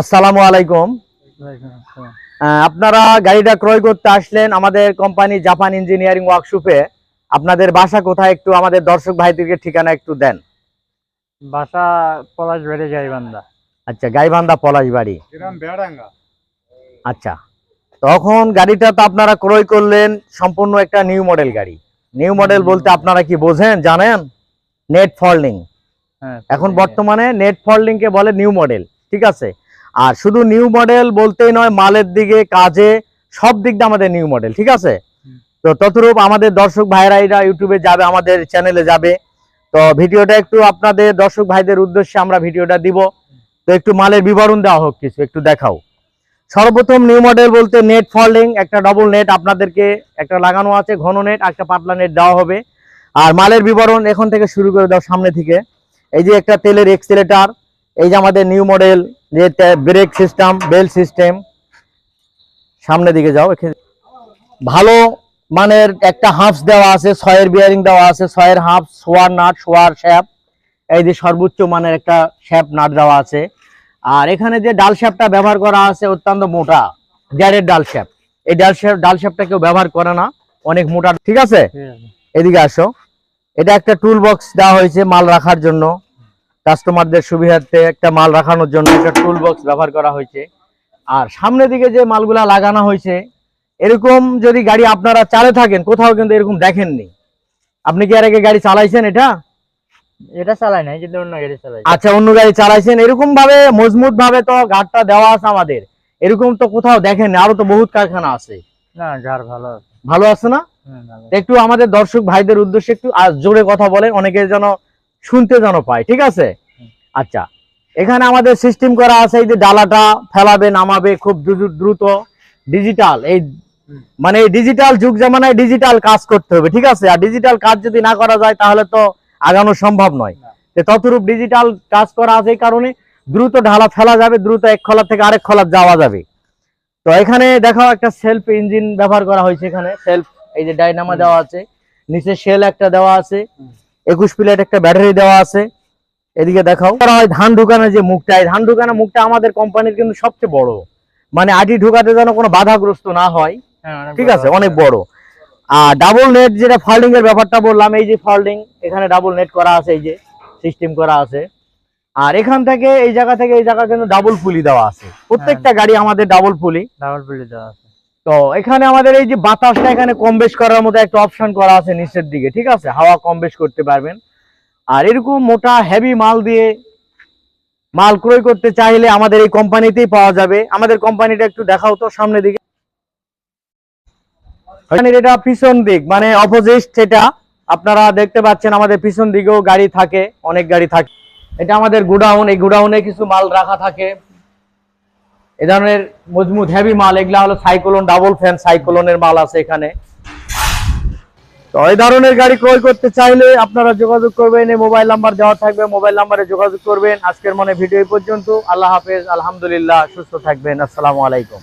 আসসালামু আলাইকুম। আপনারা গাড়িটা ক্রয় করতে আসলেন আমাদের কোম্পানি জাপান ইঞ্জিনিয়ারিং ওয়ার্কশপে। আপনাদের বাসা কোথায় একটু আমাদের দর্শক ভাইদেরকে ঠিকানা একটু দেন। বাসা পলাশ বেড়ে গাইবান্ধা। আচ্ছা গাইবান্ধা পলাশবাড়ি। গ্রাম বেড়াঙ্গা। আচ্ছা তখন গাড়িটা তো আপনারা ক্রয় করলেন সম্পূর্ণ একটা নিউ মডেল গাড়ি। নিউ মডেল বলতে আপনারা কি বোঝেন জানেন? Net folding. হ্যাঁ এখন বর্তমানে নেট ফল্ডিং কে বলে নিউ মডেল ঠিক আছে? আর শুধু নিউ মডেল বলতেই নয় মালের দিকে কাজে সব দিক দিয়ে আমাদের নিউ মডেল ঠিক আছে? তো ততরূপ আমাদের দর্শক ভাইরা এরা ইউটিউবে যাবে আমাদের চ্যানেলে যাবে। তো ভিডিওটা একটু আপনাদের দর্শক ভাইদের উদ্দেশ্যে আমরা ভিডিওটা দিব। তো একটু মালের বিবরণ দেওয়া হোক কিছু একটু দেখাও। সর্বপ্রথম নিউ মডেল বলতে নেট ফল্ডিং একটা ডবল নেট আপনাদেরকে একটা লাগানো আছে ঘন নেট একটা পাতলা নেট দেওয়া হবে। আর মালের বিবরণ এখন থেকে শুরু করে দাও সামনে থেকে। এই যে একটা তেলের এক্সিলেটার এই যে আমাদের নিউ মডেল যে ব্রেক সিস্টেম বেল সিস্টেম সামনে দিকে যাও ভালো মানের একটা হাফস দেওয়া আছে ছয়ের বিয়ারিং দেওয়া আছে ছয়ের হাফ সোয়ার নাট সোয়ার শ্যাপ এই যে সর্বোচ্চ মানের একটা শ্যাপ নাট দেওয়া আছে। আর এখানে যে ডাল শ্যাপটা ব্যবহার করা আছে অত্যন্ত মোটা গ্যারের ডাল শ্যাপ এই ডাল শ্যাপ ডাল শ্যাপটা কেউ ব্যবহার করে না অনেক মোটা। ঠিক আছে? এদিকে আসো। এটা একটা টুল বক্স দেওয়া হয়েছে মাল রাখার জন্য। কাস্টমারদের সুবিধার্থে একটা মাল রাখানোর জন্য একটা টুল বক্স ব্যবহার করা হয়েছে। আর সামনের দিকে যে মালগুলা লাগানো হয়েছে এরকম যদি গাড়ি আপনারা চালে থাকেন কোথাও কিন্তু এরকম দেখেননি। আপনি কি এর আগে গাড়ি চালাইছেন এটা? এটা চালাই নাই কিন্তু অন্য গাড়ি চালাই আচ্ছা অন্য গাড়ি চালাইছেন। এরকম ভাবে মজবুত ভাবে তো গাড়টা দেওয়া আছে আমাদের। এরকম তো কোথাও দেখেন আরও তো বহুত কারখানা আছে। না ঘর ভালো আছে। ভালো আছে না? একটু আমাদের দর্শক ভাইদের উদ্দেশ্যে একটু আর জোরে কথা বলেন। অনেকে যেন শুনতে যেন পায় ঠিক আছে? আচ্ছা এখানে আমাদের সিস্টেম করা আছে এই যে ডালাটা ফেলাবে নামাবে খুব দ্রুত ডিজিটাল এই মানে ডিজিটাল যুগ জামানায় ডিজিটাল কাজ করতে হবে ঠিক আছে? আর ডিজিটাল কাজ যদি না করা যায় তাহলে তো আগানো সম্ভব নয়। ততরূপ ডিজিটাল কাজ করা আছে এই কারণে দ্রুত ঢালা ফেলা যাবে দ্রুত এক খোলা থেকে আরেক খোলা যাওয়া যাবে। তো এখানে দেখো একটা সেলফ ইঞ্জিন ব্যবহার করা হয়েছে এখানে সেলফ এই যে ডাইনামা দেওয়া আছে নিচে শেল একটা দেওয়া আছে। একুশ প্লেট একটা ব্যাটারি দেওয়া আছে। এদিকে দেখাও। করা হয় ধান ঢুকানোর যে মুখটা এই ধান ঢুকানো মুখটা আমাদের কোম্পানির কিন্তু সবচেয়ে বড়। মানে আটি ঢুকাতে যেন কোনো বাধাগ্রস্ত না হয়। হ্যাঁ, ঠিক আছে? অনেক বড়। আর ডাবল নেট যেটা ফল্ডিং এর ব্যাপারটা বললাম এই যে ফল্ডিং এখানে ডাবল নেট করা আছে এই যে সিস্টেম করা আছে। আর এখান থেকে এই জায়গা থেকে এই জায়গা কিন্তু ডাবল পুলি দেওয়া আছে। প্রত্যেকটা গাড়ি আমাদের ডাবল পুলি ডাবল পুলি দেওয়া আছে। তো এখানে আমাদের এই যে বাতাসটা এখানে কম বেশ করার মতো একটা অপশন করা আছে নিচের দিকে, ঠিক আছে? হাওয়া কম বেশ করতে পারবেন। আর এরকম মোটা হেভি মাল দিয়ে মাল ক্রয় করতে চাইলে আমাদের এই কোম্পানিতেই পাওয়া যাবে। আমাদের কোম্পানিটা একটু দেখাও তো সামনে দিকে। এটা পিছন দিক মানে অপোজিট সেটা আপনারা দেখতে পাচ্ছেন আমাদের পিছন দিকেও গাড়ি থাকে, অনেক গাড়ি থাকে। এটা আমাদের গোডাউন, এই গোডাউনে কিছু মাল রাখা থাকে। এ ধরনের মজবুত হেভি মাল, এগুলা হলো সাইক্লোন ডাবল ফ্যান সাইক্লোনের মাল আছে এখানে। তো এই ধরনের গাড়ি ক্রয় করতে চাইলে আপনারা যোগাযোগ করবেন, এই মোবাইল নাম্বার দেওয়া থাকবে মোবাইল নাম্বারে যোগাযোগ করবেন। আজকের মনে ভিডিও পর্যন্ত। আল্লাহ হাফেজ, আলহামদুলিল্লাহ, সুস্থ থাকবেন। আসসালামু আলাইকুম।